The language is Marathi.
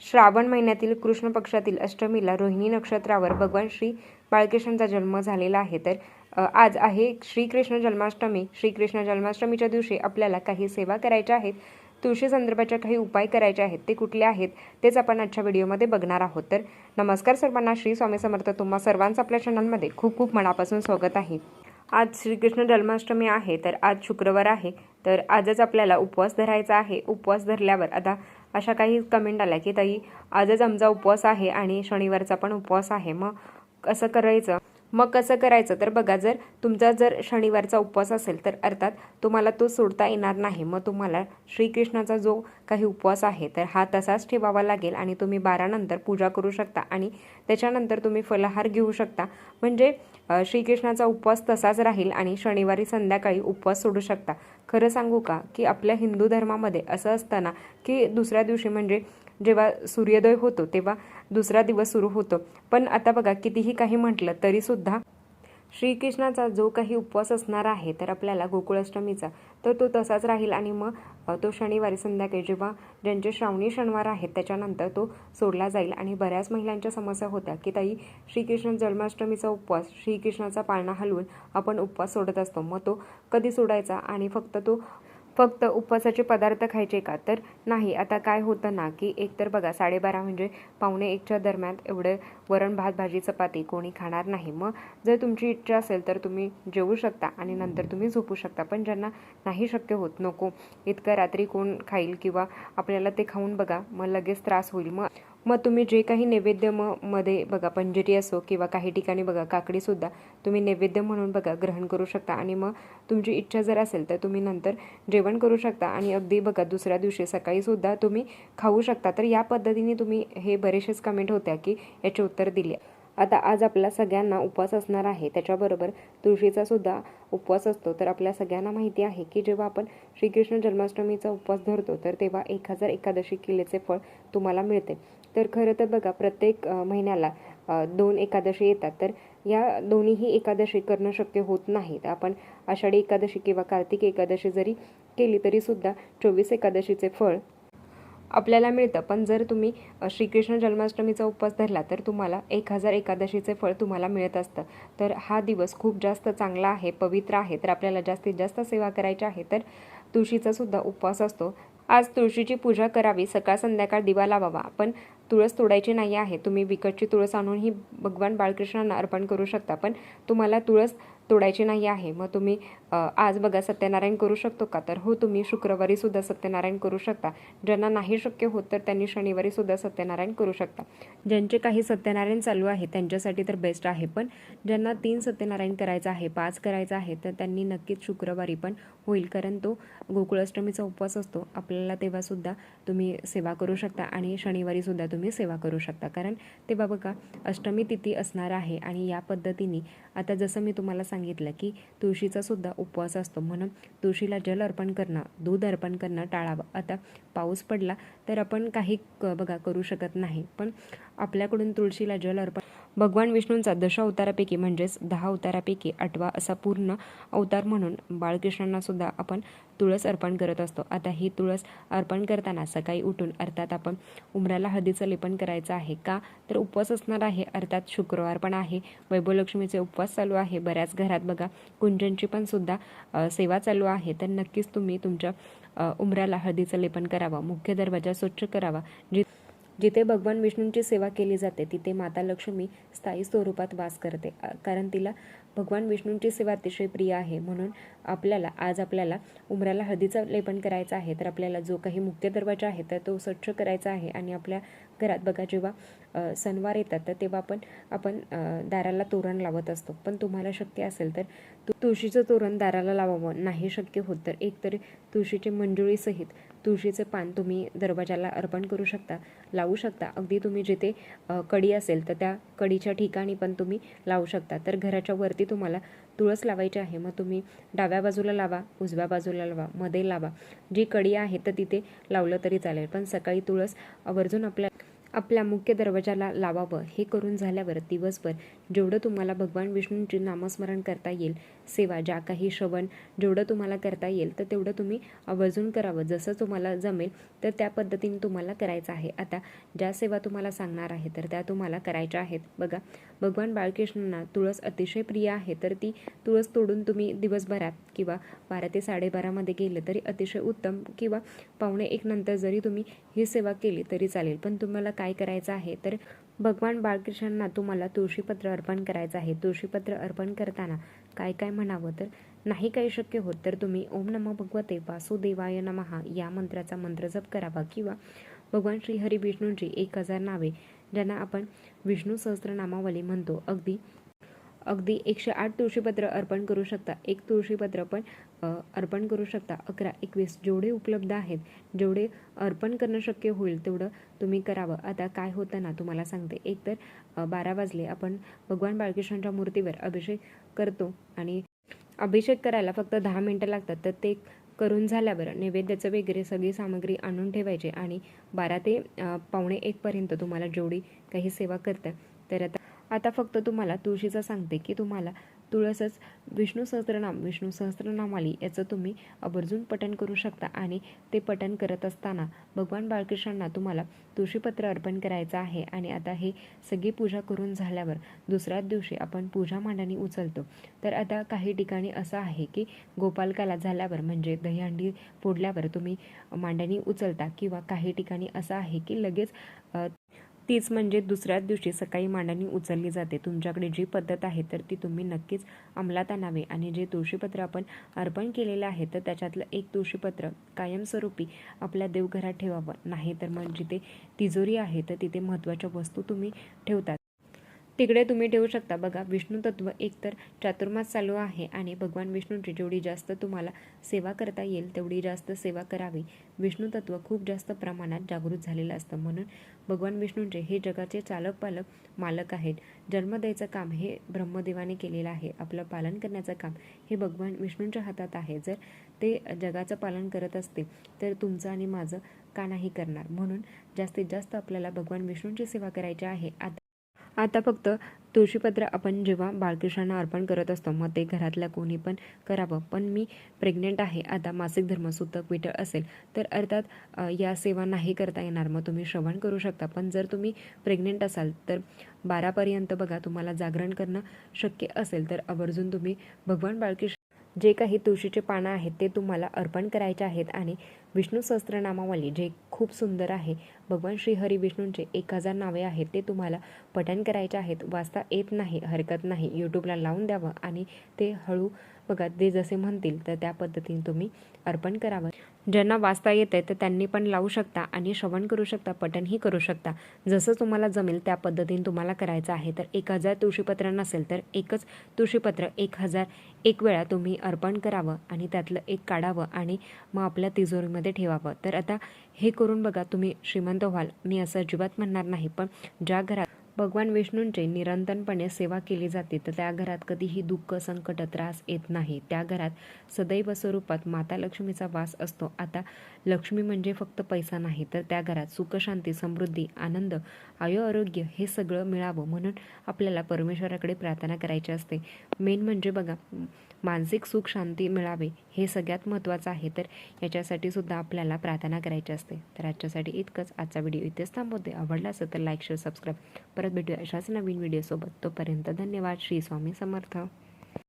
श्रावण महिन्यातील कृष्ण पक्षातील अष्टमीला रोहिणी नक्षत्रावर भगवान श्री बाळकृष्णांचा जन्म झालेला आहे. तर आज आहे श्रीकृष्ण जन्माष्टमी. श्रीकृष्ण जन्माष्टमीच्या दिवशी आपल्याला काही सेवा करायच्या आहेत. तुळशी संदर्भाच्या काही उपाय करायचे आहेत. ते कुठले आहेत? तेच आपण आजच्या व्हिडिओमध्ये बघणार आहोत. तर नमस्कार सर्वांना. श्री स्वामी समर्थ तुम्हा सर्वांचं आपल्या चॅनलमध्ये खूप खूप मनापासून स्वागत आहे. आज श्रीकृष्ण जन्माष्टमी आहे. तर आज शुक्रवार आहे. तर आजच आपल्याला उपवास धरायचा आहे. उपवास धरल्यावर आता अशा काही कमेंट आल्या की ताई आजच आमचा उपवास आहे आणि शनिवारचा पण उपवास आहे. मग कसं करायचं? मग कसं करायचं? तर बघा जर तुमचा जर शनिवारचा उपवास असेल तर अर्थात तुम्हाला तो सोडता येणार नाही. मग तुम्हाला श्रीकृष्णाचा जो काही उपवास आहे तर हा तसाच ठेवावा लागेल आणि तुम्ही बारानंतर पूजा करू शकता आणि त्याच्यानंतर तुम्ही फलाहार घेऊ शकता. म्हणजे श्रीकृष्णाचा उपवास तसाच राहील आणि शनिवारी संध्याकाळी उपवास सोडू शकता. खरं सांगू का? की आपल्या हिंदू धर्मामध्ये असं असताना की दुसऱ्या दिवशी म्हणजे जेव्हा सूर्योदय होतो तेव्हा दुसरा दिवस सुरू होतो. पण आता बघा कितीही काही म्हटलं तरीसुद्धा श्रीकृष्णाचा जो काही उपवास असणार आहे तर आपल्याला गोकुळाष्टमीचा तर तो तसाच राहील. आणि मग तो शनिवारी संध्याकाळी जेव्हा ज्यांचे श्रावणी शनिवार आहेत त्याच्यानंतर तो सोडला जाईल. आणि बऱ्याच महिलांच्या समस्या होत्या की ताई श्रीकृष्ण जन्माष्टमीचा उपवास श्रीकृष्णाचा पाळणा हलवून आपण उपवास सोडत असतो. मग तो कधी सोडायचा? आणि फक्त तो फक्त उपवासाचे पदार्थ खायचे का? तर नाही. आता काय होतं ना की एकतर बघा साडेबारा म्हणजे पावणे एकच्या दरम्यान एवढे वरण भात भाजी चपाती कोणी खाणार नाही. मग जर तुमची इच्छा असेल तर तुम्ही जेवू शकता आणि नंतर तुम्ही झोपू शकता. पण ज्यांना नाही शक्य होत नको. इतकं रात्री कोण खाईल किंवा आपल्याला ते खाऊन बघा मग लगेच त्रास होईल. मग मग तुम्ही जे काही नैवेद्य म मध्ये बघा पंजिरी असो किंवा काही ठिकाणी बघा काकडीसुद्धा तुम्ही नैवेद्य म्हणून बघा ग्रहण करू शकता. आणि मग तुमची इच्छा जर असेल तर तुम्ही नंतर जेवण करू शकता. आणि अगदी बघा दुसऱ्या दिवशी सकाळीसुद्धा तुम्ही खाऊ शकता. तर या पद्धतीने तुम्ही हे बरेचसेच कमेंट होत्या की याचे उत्तर दिले. आता आज आपल्या सगळ्यांना उपवास असणार आहे. त्याच्याबरोबर तुळशीचा सुद्धा उपवास असतो. तर आपल्या सगळ्यांना माहिती आहे की जेव्हा आपण श्रीकृष्ण जन्माष्टमीचा उपवास धरतो तर तेव्हा एक हजार एकादशी किल्लेचे फळ तुम्हाला मिळते. तर खरं तर बघा प्रत्येक महिन्याला दोन एकादशी येतात. तर या दोन्हीही एकादशी करणं शक्य होत नाही. तर आपण आषाढी एकादशी किंवा कार्तिक एकादशी जरी केली तरीसुद्धा चोवीस एकादशीचे फळ आपल्याला मिळतं. पण जर तुम्ही श्रीकृष्ण जन्माष्टमीचा उपवास धरला तर तुम्हाला एक हजार एकादशीचे फळ तुम्हाला मिळत असतं. तर हा दिवस खूप जास्त चांगला आहे पवित्र आहे. तर आपल्याला जास्तीत जास्त सेवा करायची आहे तर तुळशीचा सुद्धा उपवास असतो. आज तुळशीची पूजा करावी सकाळ संध्याकाळ दिवा लावावा पण तुळस तोडायची नाही आहे. तुम्ही विकतची तुळस आणूनही भगवान बाळकृष्णांना अर्पण करू शकता पण तुम्हाला तुळस तोडायची नाही आहे. मग तुम्ही आज बघा सत्यनारायण करू शकतो का? तर हो तुम्ही शुक्रवारी सुद्धा सत्यनारायण करू शकता. ज्यांना नाही शक्य होत तर त्यांनी शनिवारी सुद्धा सत्यनारायण करू शकता. ज्यांचे काही सत्यनारायण चालू आहे त्यांच्यासाठी तर बेस्ट आहे. पण ज्यांना तीन सत्यनारायण करायचं आहे पाच करायचं आहे तर त्यांनी नक्कीच शुक्रवारी पण होईल. कारण तो गोकुळाष्टमीचा उपवास असतो. आपल्याला तेव्हासुद्धा तुम्ही सेवा करू शकता आणि शनिवारी सुद्धा तुम्ही सेवा करू शकता. कारण तेव्हा बघा अष्टमी तिथी असणार आहे आणि या पद्धतीने आता जसं मी तुम्हाला सांगितलं की तुळशीचा सुद्धा उपवास असतो. म्हणून तुळशीला जल अर्पण करणं दूध अर्पण करणं टाळावं. आता पाऊस पडला तर आपण काही क- बघा करू शकत नाही. पण आपल्याकडून तुळशीला जल अर्पण भगवान विष्णूंचा दश अवतारापैकी म्हणजेच दहा अवतारापैकी आठवा असा पूर्ण अवतार म्हणून बाळकृष्णांना सुद्धा आपण तुळस अर्पण करत असतो. आता ही तुळस अर्पण करताना सकाळी उठून अर्थात आपण उमराला हळदीचं लेपन करायचं आहे का? तर उपवास असणार आहे अर्थात शुक्रवार पण आहे वैभवलक्ष्मीचे उपवास चालू आहे. बऱ्याच घरात बघा कुंजनची पण सुद्धा सेवा चालू आहे. तर नक्कीच तुम्ही तुमच्या अ, उमराला हळदीचं लेपन करावं मुख्य दरवाजा स्वच्छ करावा. जी जिथे भगवान विष्णूंची सेवा केली जाते तिथे माता लक्ष्मी स्थायी स्वरूपात वास करते. कारण तिला भगवान विष्णूंची सेवा अतिशय प्रिय आहे. म्हणून आपल्याला आज आपल्याला उमराला हळदीचं लेपन करायचं आहे. तर आपल्याला जो काही मुख्य दरवाजा आहे तर तो स्वच्छ करायचा आहे. आणि आपल्या घरात बघा जेव्हा सणवार येतात तर तेव्हा पण आपण दाराला तोरण लावत असतो. पण तुम्हाला शक्य असेल तर तु तुळशीचं तोरण दाराला लावावं. नाही शक्य होत तर एकतरी तुळशीचे मंजुळीसहित तुळशीचे पान तुम्ही दरवाजाला अर्पण करू शकता लावू शकता. अगदी तुम्ही जिथे कडी असेल तर त्या कडीच्या ठिकाणी पण तुम्ही लावू शकता. तर घराच्या वरती तुम्हाला तुळस लावायची आहे मग तुम्ही डाव्या बाजूला लावा उजव्या बाजूला लावा मध्ये लावा. जी कडी आहे तर तिथे लावलं तरी चालेल. पण सकाळी तुळस आवर्जून आपल्या आपल्या मुख्य दरवाजाला लावावं. हे करून झाल्यावर दिवसभर जेवढं तुम्हाला भगवान विष्णूंचे नामस्मरण करता येईल सेवा ज्या काही श्रवण जेवढं तुम्हाला करता येईल तर तेवढं तुम्ही आवर्जून करावं. जसं तुम्हाला जमेल तर त्या पद्धतीने तुम्हाला करायचं आहे. आता ज्या सेवा तुम्हाला सांगणार आहे तर त्या तुम्हाला करायच्या आहेत. बघा भगवान बाळकृष्णांना तुळस अतिशय प्रिय आहे तर ती तुळस तोडून तुम्ही दिवसभरात किंवा बारा ते साडेबारामध्ये गेलं तरी अतिशय उत्तम किंवा पावणे एक नंतर जरी तुम्ही ही सेवा केली तरी चालेल. पण तुम्हाला काय करायचं आहे तर भगवान बाळकृष्णांना तुम्हाला तुळशीपत्र अर्पण करायचं आहे. तुळशीपत्र अर्पण करताना काय काय म्हणावं तर नाही काही शक्य होत तर तुम्ही ओम नमः भगवते वासुदेवाय नमहा या मंत्राचा मंत्र जप करावा. किंवा भगवान श्री हरी विष्णूंची एक हजार नावे ज्यांना आपण विष्णू सहस्त्रनामावली म्हणतो. अगदी अगदी एकशे आठ तुळशीपत्र अर्पण करू शकता. एक तुळशीपत्र पण अर्पण करू शकता. अकरा एकवीस जेवढे उपलब्ध आहेत जेवढे अर्पण करणं शक्य होईल तेवढं तुम्ही करावं. आता काय होतं ना तुम्हाला सांगते. एक तर बारा वाजले. आपण भगवान बाळकृष्णांच्या मूर्तीवर अभिषेक करतो आणि अभिषेक करायला फक्त दहा मिनटं लागतात. तर ते करून झाल्यावर नैवेद्याचं वगैरे सगळी सामग्री आणून ठेवायची आणि बारा ते पावणे एकपर्यंत तुम्हाला जेवढी काही सेवा करतं तर आता आता फक्त तुम्हाला तुळशीचं सांगते की तुम्हाला तुळसच विष्णू सहस्त्रनाम विष्णू सहस्त्रनामाली याचं तुम्ही आवर्जून पठण करू शकता आणि ते पठण करत असताना भगवान बाळकृष्णांना तुम्हाला तुळशीपत्र अर्पण करायचं आहे आणि आता हे सगळी पूजा करून झाल्यावर दुसऱ्याच दिवशी आपण पूजा मांडणी उचलतो. तर आता काही ठिकाणी असं आहे की गोपालकाला झाल्यावर म्हणजे दहीहंडी फोडल्यावर तुम्ही मांडणी उचलता किंवा काही ठिकाणी असं आहे की लगेच तीच म्हणजे दुसऱ्याच दिवशी सकाळी मांडणी उचलली जाते. तुमच्याकडे जी पद्धत आहे तर ती तुम्ही नक्कीच अंमलात आणावे. आणि जे तुळशीपत्र आपण अर्पण केलेलं आहे तर त्याच्यातलं एक तुळशीपत्र कायमस्वरूपी आपल्या देवघरात ठेवावं. नाही तर मग जिथे तिजोरी आहे तर तिथे महत्त्वाच्या वस्तू तुम्ही ठेवतात. तिकडे तुम्ही ठेवू शकता. बघा विष्णू तत्व एकतर चातुर्मास चालू आहे आणि भगवान विष्णूंची जेवढी जास्त तुम्हाला सेवा करता येईल तेवढी जास्त सेवा करावी. विष्णू तत्व खूप जास्त प्रमाणात जागृत झालेलं असतं. म्हणून भगवान विष्णूंचे हे जगाचे चालक पालक मालक आहेत. जन्म द्यायचं काम हे ब्रह्मदेवाने केलेलं आहे. आपलं पालन करण्याचं काम हे भगवान विष्णूंच्या हातात आहे. जर ते जगाचं पालन करत असते तर तुमचं आणि माझं का नाही करणार? म्हणून जास्तीत जास्त आपल्याला भगवान विष्णूंची सेवा करायची आहे. आता आता फक्त तुळशीपत्र आपण जेव्हा बाळकृष्णांना अर्पण करत असतो मग ते घरातल्या कोणी पण करावं. पण मी प्रेग्नेंट आहे आता मासिक धर्म सुतक विटळ असेल तर अर्थात या सेवा नाही करता येणार मग तुम्ही श्रवण करू शकता. पण जर तुम्ही प्रेग्नेंट असाल तर बारापर्यंत बघा तुम्हाला जागरण करणं शक्य असेल तर आवर्जून तुम्ही भगवान बाळकृष्ण जे काही तुळशीचे पानं आहेत ते तुम्हाला अर्पण करायचे आहेत आणि विष्णू सहस्त्रनामावली जे खूप सुंदर आहे. भगवान श्री हरी विष्णूंचे एक हजार नावे आहेत ते तुम्हाला पठण करायचे आहेत. वाचता येत नाही हरकत नाही. यूट्यूबला लावून द्यावं आणि ते हळू बघा ते जसे म्हणतील तर त्या पद्धतीने तुम्ही अर्पण करावं. ज्यांना वाचता येते तर त्यांनी पण लावू शकता आणि श्रवण करू शकता पठणही करू शकता. जसं तुम्हाला जमेल त्या पद्धतीने तुम्हाला करायचं आहे. तर एक हजार तुळशीपत्र नसेल तर एकच तुळशीपत्र एक हजार एक वेळा तुम्ही अर्पण करावं आणि त्यातलं एक काढावं आणि मग आपल्या तिजोरीमध्ये ठेवावं. तर आता हे करून बघा तुम्ही श्रीमंत व्हाल. मी असं अजिबात म्हणणार नाही पण ज्या घरात भगवान विष्णूंचे निरंतरपणे सेवा केली जाते तर त्या घरात कधीही दुःख संकट त्रास येत नाही. त्या घरात सदैव स्वरूपात माता लक्ष्मीचा वास असतो. आता लक्ष्मी म्हणजे फक्त पैसा नाही तर त्या घरात सुखशांती समृद्धी आनंद आयु आरोग्य हे सगळं मिळावं म्हणून आपल्याला परमेश्वराकडे प्रार्थना करायची असते. मेन म्हणजे बघा मानसिक सुख शांती मिळावे हे सगळ्यात महत्त्वाचं आहे तर याच्यासाठी सुद्धा आपल्याला प्रार्थना करायची असते. तर आजच्यासाठी इतकंच. आजचा व्हिडिओ इथेच थांबवते. आवडला असेल तर लाईक शेअर सबस्क्राईब परत भेटूया अशाच नवीन व्हिडिओसोबत तोपर्यंत धन्यवाद. श्री स्वामी समर्थ.